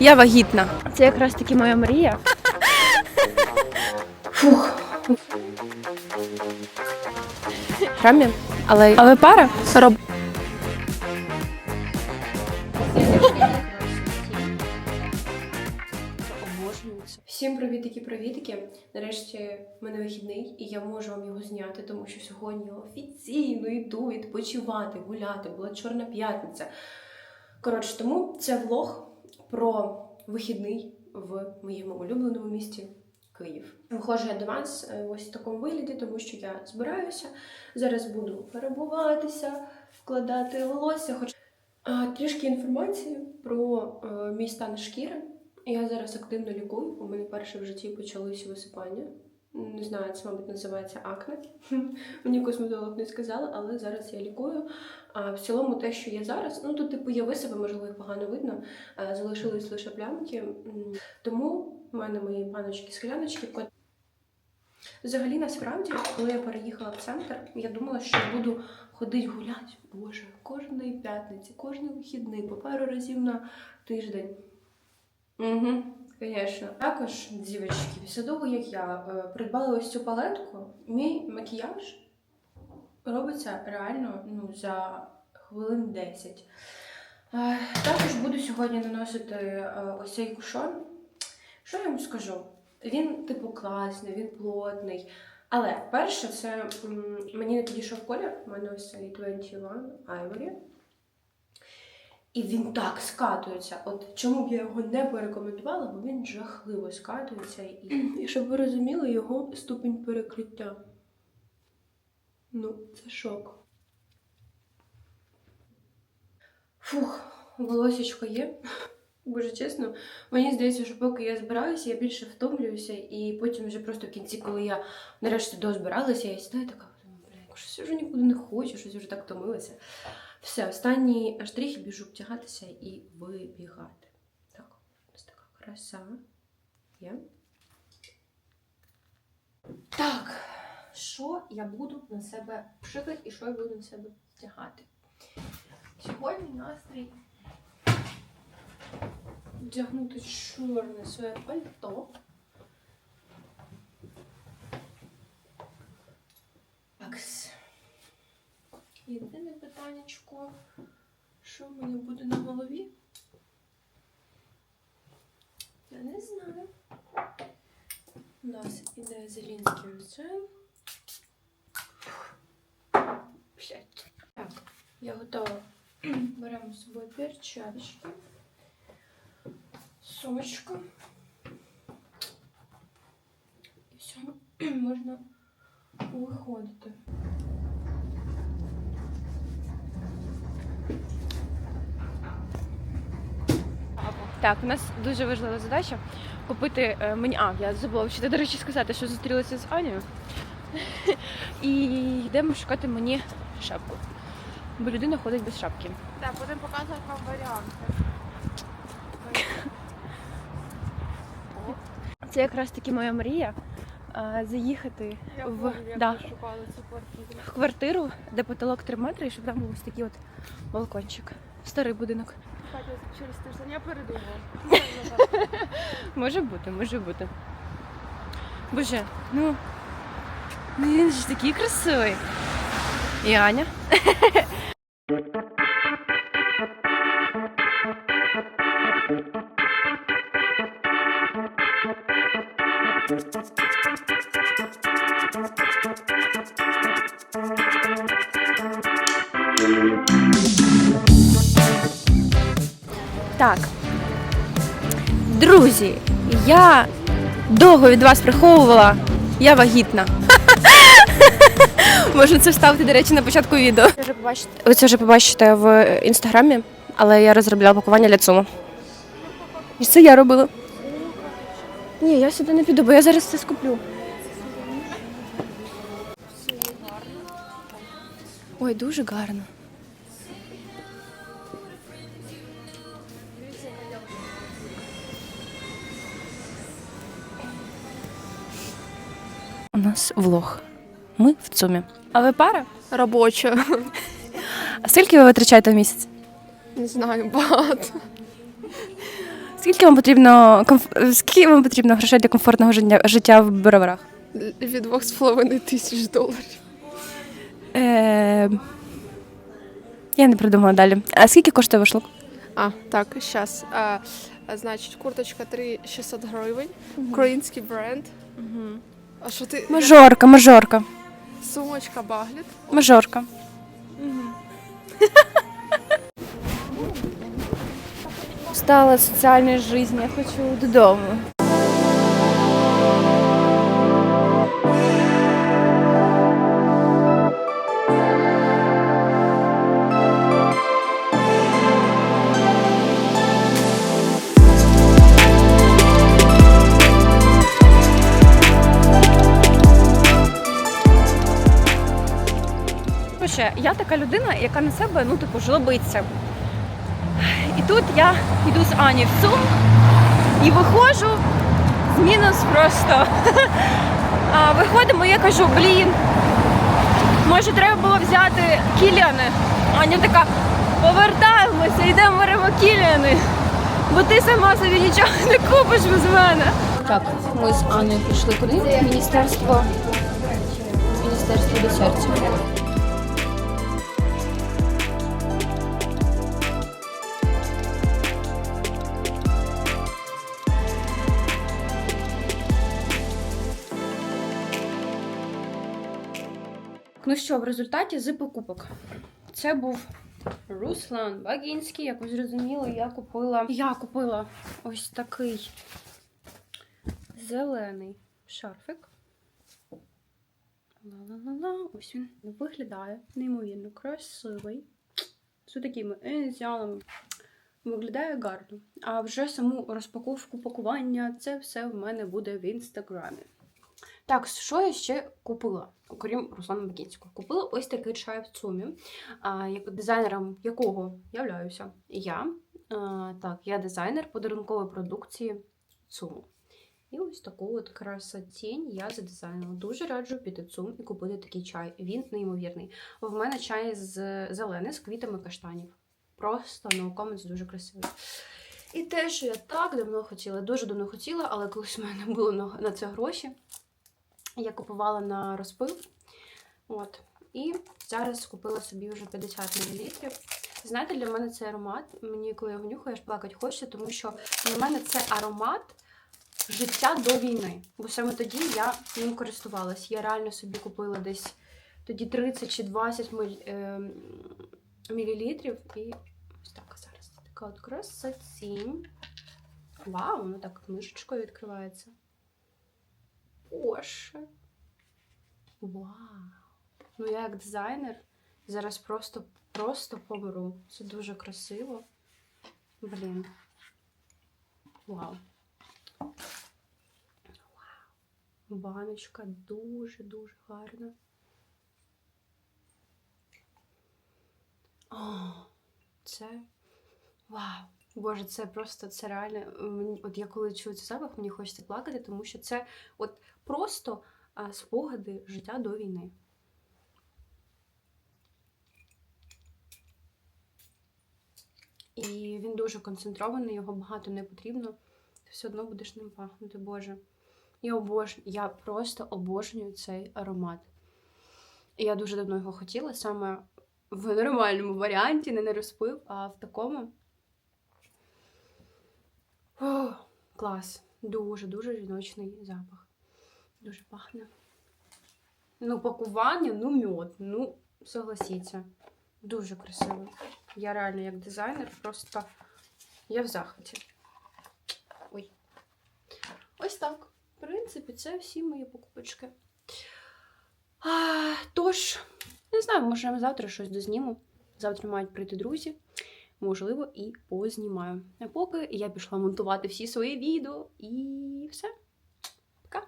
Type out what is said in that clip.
Я вагітна. Це якраз таки моя мрія. Фух. Рамі, але, але пара роб. Всім привітики, привітики. Нарешті в мене вихідний, і я можу вам його зняти, тому що сьогодні я офіційно йду відпочивати, гуляти. Була чорна п'ятниця. Коротше, тому це влог про вихідний в моєму улюбленому місті Київ. Виходжу я до вас е, ось в такому вигляді, тому що я збираюся. Зараз буду перебуватися, вкладати волосся. Хоч трішки інформації про е, мій стан шкіри. Я зараз активно лікую. У мене перше в житті почалися висипання. Не знаю, це, мабуть, називається акне. Мені косметолог не сказала, але зараз я лікую. А в цілому, те, що є зараз, ну тут, типу, є висипи, можливо, їх погано видно. Залишились лише плямки. Тому в мене мої баночки-скляночки. кот- Взагалі, насправді, коли я переїхала в центр, я думала, що буду ходити гуляти. Боже, кожної п'ятниці, кожний вихідний, по пару разів на тиждень. Угу, звісно. Також, дівчатки, після як я е, придбала ось цю палетку, мій макіяж робиться реально ну, за хвилин 10. Е, також буду сьогодні наносити е, ось цей кушон. Що я вам скажу? Він, типу, класний, він плотний. Але перше, це мені не підійшов колір. У мене ось цей 21 Ivory. І він так скатується. От чому б я його не порекомендувала, бо він жахливо скатується. І, і щоб ви розуміли його ступінь перекриття. Ну, це шок. Фух, волосечко є. Боже, чесно, мені здається, що поки я збираюся, я більше втомлююся, і потім вже просто в кінці, коли я нарешті дозбиралася, я сідаю така, думаю, бля, щось вже нікуди не хочу, щось вже так втомилася. Все, останній штрих, біжу втягатися і вибігати. Так, ось така краса. Є. Так, що я буду на себе пшикати і що я буду на себе втягати? Сьогодні настрій вдягнути чорне своє пальто. Єдине питаннячко, що в мене буде на голові? Я не знаю. У нас іде зелінський рецен. Так, я готова. Беремо з собою перчаточки. Сумочку. І все, можна виходити. Так, у нас дуже важлива задача купити е, мені. А, я забула вчити, до речі, сказати, що зустрілася з Анею. І йдемо шукати мені шапку. Бо людина ходить без шапки. Так, будемо показувати вам варіанти. Це якраз таки моя мрія е, заїхати Я в, помню, як да, ми шукали цю квартиру. в квартиру, де потолок 3 метри, і щоб там був ось такий от балкончик. Старий будинок. Катя, через тиждень я передумала. Може бути, може бути. Боже, ну, ну він ж такий красивий. І Аня. Так. Друзі, я довго від вас приховувала. Я вагітна. Можна це вставити, до речі, на початку відео. Ви це вже побачите в інстаграмі, але я розробляла пакування для цуму. І це я робила. Ні, я сюди не піду, бо я зараз це скуплю. Ой, дуже гарно. Нас влог. Ми в ЦУМі. А ви пара? Робоча. А скільки ви витрачаєте в місяць? Не знаю, багато. Скільки вам потрібно комф... скільки вам потрібно грошей для комфортного життя, життя в Броварах? Від двох з половиною тисяч доларів. Е... Я не придумала далі. А скільки коштує ваш лук? А, так, зараз. А, а, значить, курточка 3600 гривень, український бренд. А що ти? Мажорка, мажорка, Сумочка Багліт. мажорка. Устала соціальної житті, я хочу додому. Така людина, яка на себе, ну, типу, жлобиться. І тут я йду з Ані в ЦУМ і виходжу з мінус просто. А, виходимо, я кажу, блін, може треба було взяти кіляни. Аня така, повертаємося, йдемо беремо кіляни. Бо ти сама собі нічого не купиш без мене. Так, ми з Анною пішли куди? Міністерство. Міністерство десертів. Ну що, в результаті з покупок. Це був Руслан Багінський, як ви зрозуміли, я купила. Я купила ось такий зелений шарфик. Ла-ла-ла-ла. Ось він виглядає неймовірно красивий. З такими ініціалами. Виглядає гарно. А вже саму розпаковку пакування це все в мене буде в інстаграмі. Так, що я ще купила, окрім Руслана Бакінського? Купила ось такий чай в ЦУМі, дизайнером якого являюся я. Так, я дизайнер подарункової продукції ЦУМу. І ось таку от красотінь я задизайнила. Дуже раджу піти ЦУМ і купити такий чай. Він неймовірний. В мене чай з зелений з квітами каштанів. Просто comments, дуже красивий. І те, що я так давно хотіла, дуже давно хотіла, але колись в мене було на це гроші. Я купувала на розпив. От. І зараз купила собі вже 50 мл. Знаєте, для мене цей аромат, мені коли я його нюхаю, аж плакати хочеться, тому що для мене це аромат життя до війни. Бо саме тоді я ним користувалась. Я реально собі купила десь тоді 30 чи 20 мл, е, мілілітрів. І ось так зараз. Така от красотінь. Вау, воно так книжечкою відкривається. Боже. Вау. Ну, я як дизайнер зараз просто, просто помру. Це дуже красиво. Блін. Вау. Вау. Баночка дуже-дуже гарна. О, це. Вау. Боже, це просто це реально. Мені, от я коли чую цей запах, мені хочеться плакати, тому що це от просто спогади життя до війни. І він дуже концентрований, його багато не потрібно. Ти все одно будеш ним пахнути, Боже. Я обожнюю, я просто обожнюю цей аромат. І я дуже давно його хотіла, саме в нормальному варіанті, не на розпив, а в такому. О, клас. Дуже-дуже жіночний запах. Дуже пахне. Ну, пакування, ну, мед. Ну, согласіться. Дуже красиво. Я реально як дизайнер просто я в захваті. Ой. Ось так. В принципі, це всі мої покупочки. А, тож, не знаю, може завтра щось дозніму. Завтра мають прийти друзі. Можливо, і познімаю. А поки я пішла монтувати всі свої відео і все. Пока.